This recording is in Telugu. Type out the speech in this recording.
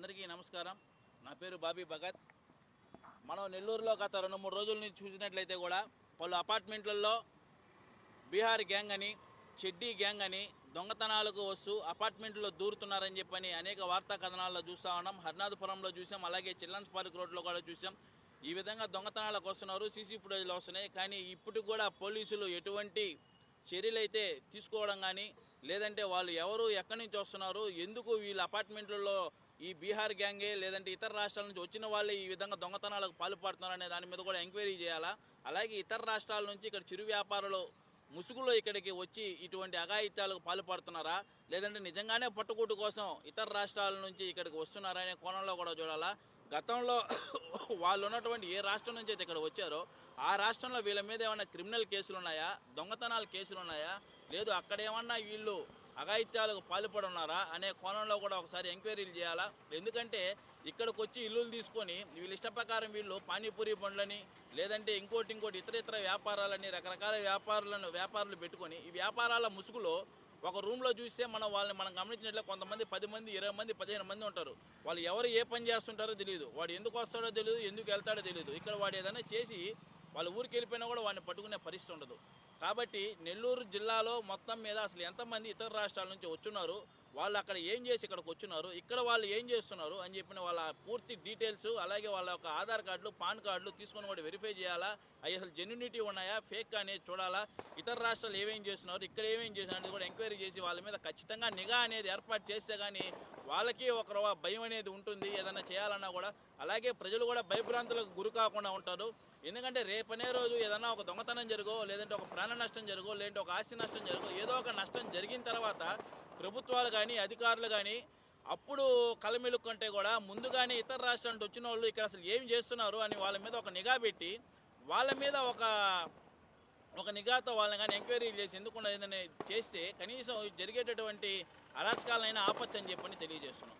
అందరికీ నమస్కారం. నా పేరు బాబీ భగత్. మనం నెల్లూరులో గత రెండు మూడు రోజుల నుంచి చూసినట్లయితే కూడా పలు అపార్ట్మెంట్లలో బీహార్ గ్యాంగ్ అని చెడ్డీ గ్యాంగ్ అని దొంగతనాలకు వస్తూ అపార్ట్మెంట్లో దూరుతున్నారని చెప్పని అనేక వార్తా కథనాల్లో చూస్తూ ఉన్నాం. హర్నాథపురంలో చూసాం అలాగే చిల్డ్రన్స్ పార్క్ రోడ్లో కూడా చూసాం. ఈ విధంగా దొంగతనాలకు వస్తున్నారు సీసీ ఫుటేజ్లు వస్తున్నాయి. కానీ ఇప్పటికి కూడా పోలీసులు ఎటువంటి చర్యలు అయితే తీసుకోవడం కానీ లేదంటే వాళ్ళు ఎవరు ఎక్కడి నుంచి వస్తున్నారు ఎందుకు వీళ్ళ అపార్ట్మెంట్లలో ఈ బీహార్ గ్యాంగే లేదంటే ఇతర రాష్ట్రాల నుంచి వచ్చిన వాళ్ళే ఈ విధంగా దొంగతనాలకు పాల్పడుతున్నారు అనే దాని మీద కూడా ఎంక్వైరీ చేయాలా? అలాగే ఇతర రాష్ట్రాల నుంచి ఇక్కడ చిరు వ్యాపారులు ముసుగులో ఇక్కడికి వచ్చి ఇటువంటి అఘాయిత్యాలకు పాల్పడుతున్నారా? లేదంటే నిజంగానే పట్టుకూటు కోసం ఇతర రాష్ట్రాల నుంచి ఇక్కడికి వస్తున్నారా అనే కోణంలో కూడా చూడాలా? గతంలో వాళ్ళు ఉన్నటువంటి ఏ రాష్ట్రం నుంచి అయితే ఇక్కడ వచ్చారో ఆ రాష్ట్రంలో వీళ్ళ మీద ఏమైనా క్రిమినల్ కేసులు ఉన్నాయా? దొంగతనాల కేసులు ఉన్నాయా? లేదు అక్కడ ఏమన్నా వీళ్ళు అఘాయిత్యాలకు పాల్పడి ఉన్నారా అనే కోణంలో కూడా ఒకసారి ఎంక్వైరీలు చేయాలా? ఎందుకంటే ఇక్కడికి వచ్చి ఇల్లులు తీసుకొని వీళ్ళ ఇష్ట ప్రకారం వీళ్ళు పానీపూరి బండ్లని లేదంటే ఇంకోటి ఇంకోటి ఇతర ఇతర వ్యాపారాలని రకరకాల వ్యాపారులను వ్యాపారులు పెట్టుకొని ఈ వ్యాపారాల ముసుగులో ఒక రూమ్లో చూస్తే మనం వాళ్ళని మనం గమనించినట్లే కొంతమంది పది మంది ఇరవై మంది పదిహేను మంది ఉంటారు. వాళ్ళు ఎవరు ఏ పని చేస్తుంటారో తెలియదు వాడు ఎందుకు వస్తాడో తెలియదు ఎందుకు వెళ్తాడో తెలియదు ఇక్కడ వాడు ఏదైనా చేసి వాళ్ళ ఊరికి వెళ్ళిపోయినా కూడా వాడిని పట్టుకునే పరిస్థితి ఉండదు. కాబట్టి నెల్లూరు జిల్లాలో మొత్తం మీద అసలు ఎంతమంది ఇతర రాష్ట్రాల నుంచి వచ్చున్నారు వాళ్ళు అక్కడ ఏం చేసి ఇక్కడికి వచ్చినారు ఇక్కడ వాళ్ళు ఏం చేస్తున్నారు అని చెప్పిన వాళ్ళ పూర్తి డీటెయిల్స్ అలాగే వాళ్ళ యొక్క ఆధార్ కార్డులు పాన్ కార్డులు తీసుకొని కూడా వెరిఫై చేయాలా? అవి అసలు జెన్యునిటీ ఉన్నాయా? ఫేక్ అనేది చూడాలా? ఇతర రాష్ట్రాలు ఏమేం చేస్తున్నారు? ఇక్కడ ఏమేం చేస్తున్నారు అనేది కూడా ఎంక్వైరీ చేసి వాళ్ళ మీద ఖచ్చితంగా నిఘా అనేది ఏర్పాటు చేస్తే కానీ వాళ్ళకి ఒక భయం అనేది ఉంటుంది. ఏదైనా చేయాలన్నా కూడా అలాగే ప్రజలు కూడా భయభ్రాంతులకు గురి కాకుండా ఉంటారు. ఎందుకంటే రేపనే రోజు ఏదైనా ఒక దొంగతనం జరుగో లేదంటే ఒక ప్రాణ నష్టం జరుగో లేదంటే ఒక ఆస్తి నష్టం జరుగో ఏదో ఒక నష్టం జరిగిన తర్వాత ప్రభుత్వాలు కానీ అధికారులు కానీ అప్పుడు కలమిలు కంటే కూడా ముందుగానే ఇతర రాష్ట్రాల నుంచి వచ్చిన వాళ్ళు ఇక్కడ అసలు ఏం చేస్తున్నారు అని వాళ్ళ మీద ఒక నిఘా పెట్టి వాళ్ళ మీద ఒక ఒక నిఘాతో వాళ్ళని కానీ ఎంక్వైరీ చేసి ఎందుకు ఏదైనా చేస్తే కనీసం జరిగేటటువంటి అరాచకాలైనా ఆపచ్చని చెప్పని తెలియజేస్తున్నాం.